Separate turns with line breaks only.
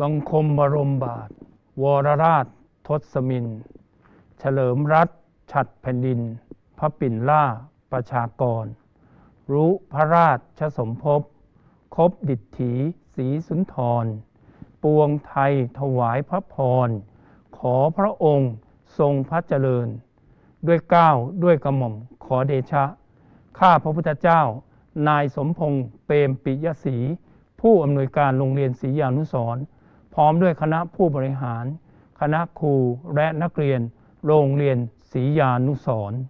บังคมบรมบาท วรราชทศมิน เฉลิมรัฐฉัดแผ่นดิน พระปิ่นล่าประชากร รู้พระราชสมภพ คบดิษฐีศรีสุนทร ปวงไทยถวายพระพร ขอพระองค์ทรงพระเจริญ ด้วยก้าวด้วยกระหม่อมขอเดชะ ข้าพระพุทธเจ้า นายสมพงษ์เปรมปิยศรีผู้อำนวยการโรงเรียนศรียานุสร์ พร้อมด้วยคณะผู้บริหาร คณะครูและนักเรียน โรงเรียนศรียานุสรณ์